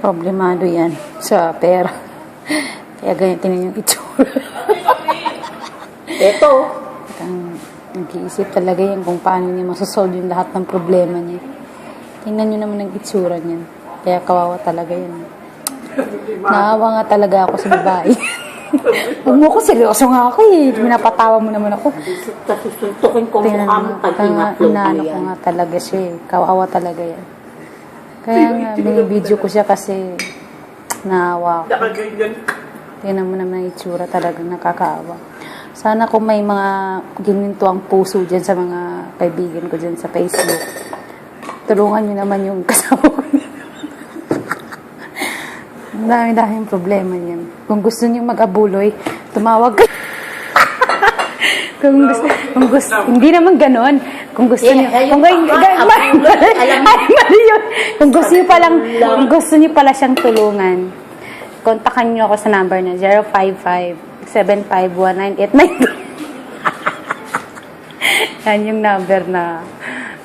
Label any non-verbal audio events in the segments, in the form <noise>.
Problemado yan sa pera. <laughs> Kaya ganyan yung itsura. Ito, Ang nag-iisip talaga yan kung paano niya masasolve yung lahat ng problema niya. Tingnan niyo naman ang itsura niyan. Kaya kawawa talaga yan. Naawa nga talaga ako sa babae. <laughs> Huwag mo ko, seryoso nga ako eh. Minapatawa mo naman ako. susuntukin ko mo mo, pag kaya nga, in-upload mo inaano ko yan. nga talaga siya eh. Kawawa talaga yan. Kaya nga, binibideo ko siya kasi naawa ako. Tingnan mo naman yung itsura talagang nakakaawa. Sana kung may mga gininto ang puso dyan sa mga kaibigan ko dyan sa Facebook, tulungan nyo naman yung <laughs> kasama ko. Ang dami-daming problema niyan. Kung gusto niyo mag-abuloy, tumawag ka. Kung gusto, kung gusto, hindi naman ganon. Kung gusto Eh, niyo, kung pa <laughs> ay, mali yun. Kung gusto niyo palang, kung gusto niyo pala siyang tulungan, kontakan niyo ako sa number na 055-7519892. <laughs> Yan yung number na,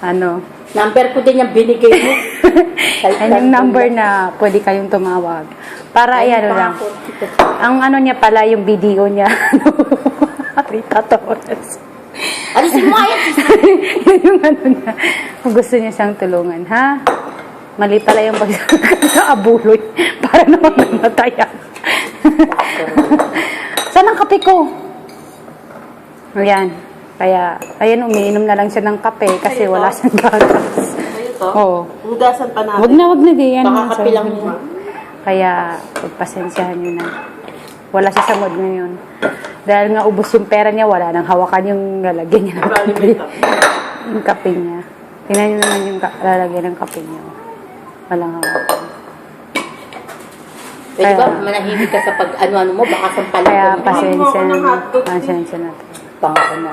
ano, Number ko din yung binigay mo. <laughs> yan yung number na pwede kayong tumawag. Para, ay, ano lang, ang ano niya pala, yung video niya, ano, Rita Torres. Alisin mo yan. <laughs> Yun yung ano niya. Kung gusto niya siyang tulungan, ha? Mali pala yung pag sa <laughs> abuloy para naman mamatayan. <laughs> Saan ang kape ko? Ayan. Kaya, ayan, umiinom na lang siya ng kape kasi wala siyang gatas. Ito, Oo. hugasan pa natin. Wag na, wag na di yan. Baka kape lang mo. Kaya, pagpasensyahan nyo na. Wala siya sa mood ngayon. Dahil nga ubos yung pera niya, wala nang hawakan yung lalagyan niya ng kape. yung kape niya. Tingnan nyo naman yung lalagyan ng kape niya. Walang hawakan. Pwede ba manahimik ka sa pag ano-ano mo? Baka sampalan Kaya ko. pasensya na. Pasensya na. Pangako na.